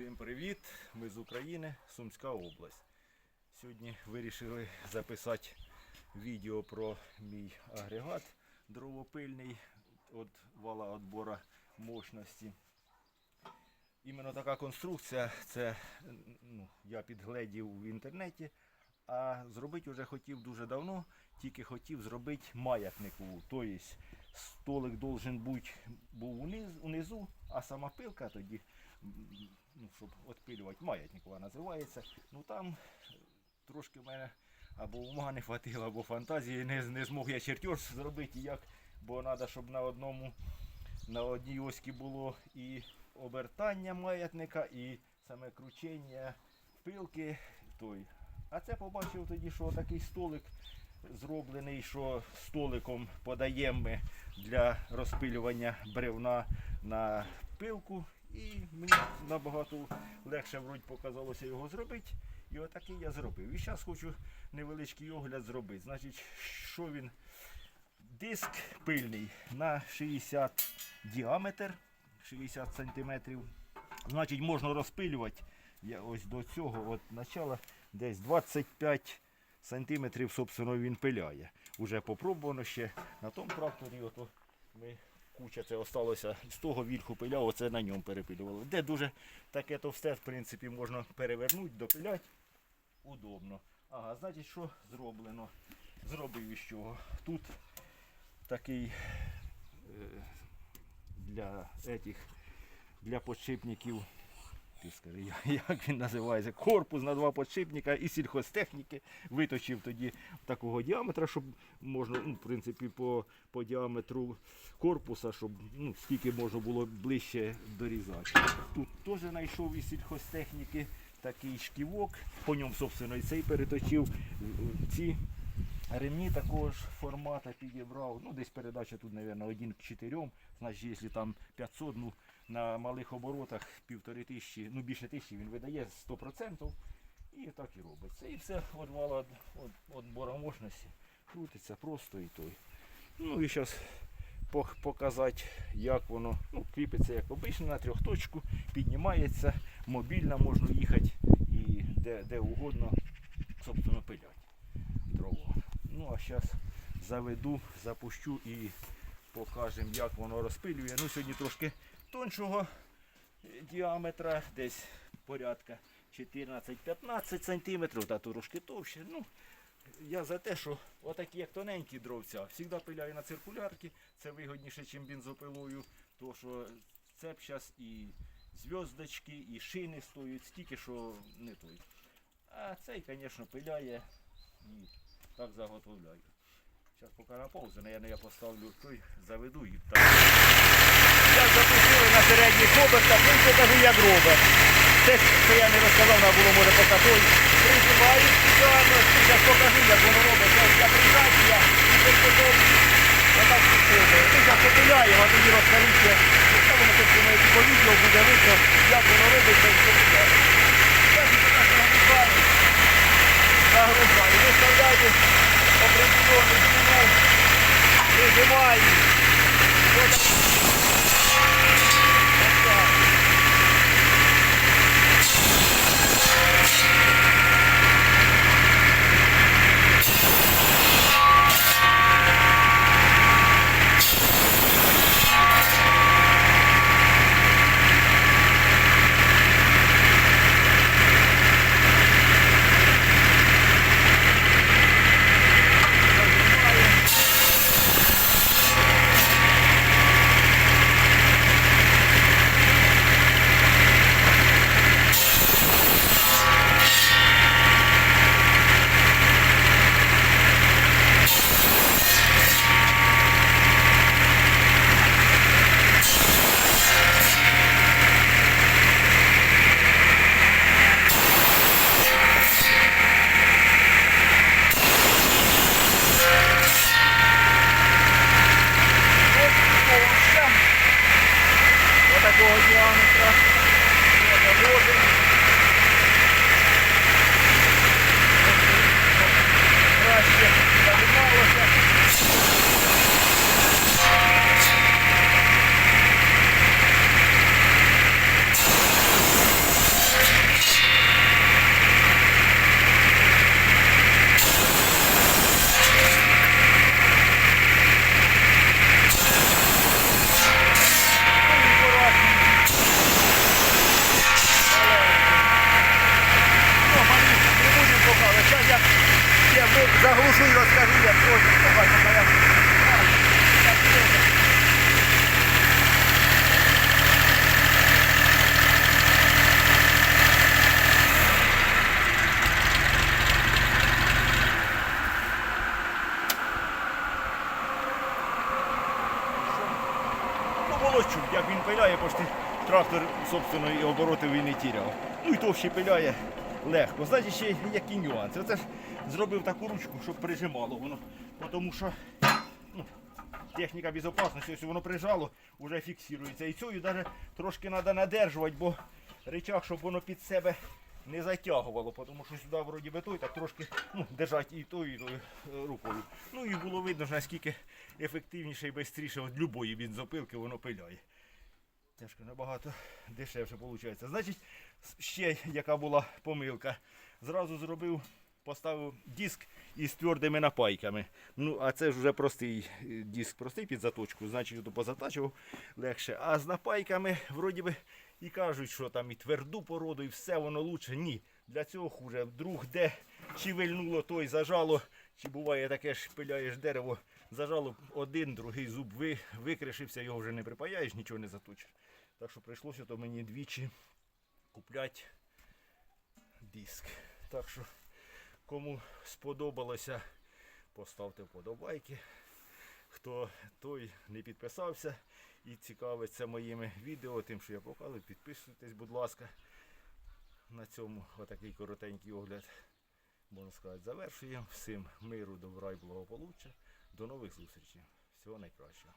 Всім привіт! Ми з України, Сумська область. Сьогодні вирішили записати відео про мій агрегат дровопильний від вала відбору мощності. Іменно така конструкція, це ну, я підгледів в інтернеті, а зробити вже хотів дуже давно, тільки хотів зробити маятникову. Тобто столик должен бути був унизу, а сама пилка тоді, ну, щоб відпилювати, маятникова називається. Ну там трошки в мене або ума не хватило, або фантазії не, не змог я чертеж зробити як, бо треба, щоб на одному на одній оські було і обертання маятника, і саме кручення пилки. Той. А це побачив тоді, що такий столик зроблений, що столиком подаємо ми для розпилювання бревна на пилку. І мені набагато легше вроді показалося його зробити. І отакий я зробив. І зараз хочу невеличкий огляд зробити. Значить, що він Диск пильний на 60 діаметр, 60 сантиметрів. Значить, можна розпилювати я ось до цього, от начала десь 25 сантиметрів, собственно, він пиляє. Уже попробувано ще на тому тракторі. Ото ми куча це осталося з того вільху пиля, оце на ньому перепилювали. Де дуже таке товсте, в принципі, можна перевернути, допиляти. Удобно. Ага, значить, що зроблено? Зробив із чого. Тут такий е, для этих, для подшипників. Ти скажи, як він називається? Корпус на два подшипника і сільхозтехніки. Виточив тоді такого діаметра, щоб можна, ну, в принципі, по, по діаметру корпуса, щоб ну, скільки можна було ближче дорізати. Тут теж знайшов із сільхозтехніки такий шківок. По ньому, собственно, і цей переточив. Ці Ремні такого ж формата підібрав. Ну, десь передача тут, мабуть, 1 к 4. Значить, якщо там 500, ну, на малих оборотах півтори тисячі, ну більше тисячі він видає 100%. І так і робиться. І все від вала від боромощності. Крутиться просто і той. Ну і зараз показати, як воно ну, кріпиться як обично на трьохточку, піднімається, мобільно можна їхати і де, де угодно, собственно, дрова. Ну а зараз заведу, запущу і покажемо, як воно розпилює. Ну, сьогодні трошки тоншого діаметра, десь порядка 14-15 см, та трошки товще. Ну, я за те, що отакі як тоненькі дровця, завжди пиляю на циркулярки, це вигідніше, ніж бензопилою, тому що цеп зараз і зв'язочки, і шини стоять, стільки, що не той. А цей, звісно, пиляє і так заготовляю. Зараз поки на паузу, наверное, я поставлю той, заведу і так. Я запустили на середній середніх обертах, він покажу, як робить. Те, що я не розказав, треба було може поки той. Прижимаю спеціально, зараз покажу, як воно робить. Це я прижаття, і це потім отак підходить. Ми зараз попиляємо, а тоді розкажу. Що воно тут по відео буде видно, як воно робиться і що. Зараз я покажу, нагружаю. Нагружаю. Виставляю определенную длину. Вот так. Нажимаю. Вот толща. Вот такого діаметра. Вот наложим. Краще зажималося. Щоб як він пиляє, почти трактор, і обороти він не тіряв. Ну і то ще пиляє легко. Знаєте, ще які нюанси. Оце ж зробив таку ручку, щоб прижимало воно. Тому що ну, техніка безпечності, ось воно прижало, вже фіксується. І цю навіть трошки треба надержувати, бо речах, щоб воно під себе не затягувало, тому що сюди вроді би той, так трошки ну, держати і тою, і тою е, рукою. Ну і було видно, ж, наскільки ефективніше і швидше від любої бензопилки воно пиляє. Тяжко набагато дешевше виходить. Значить, ще яка була помилка. Зразу зробив, поставив диск із твердими напайками. Ну, а це ж вже простий е, диск, простий під заточку, значить, позатачував легше. А з напайками, вроді би, і кажуть, що там і тверду породу, і все воно лучше. Ні. Для цього хуже. Вдруг де чи вильнуло, той зажало, чи буває таке ж пиляєш дерево, зажало один, другий зуб ви, викришився, його вже не припаяєш, нічого не заточиш. Так що прийшлося то мені двічі купляти диск. Так що, кому сподобалося, поставте вподобайки. Хто той не підписався і цікавиться моїми відео, тим, що я показую, підписуйтесь, будь ласка. На цьому отакий коротенький огляд, можна сказати, завершуємо. Всім миру, добра і благополуччя. До нових зустрічей. Всього найкращого.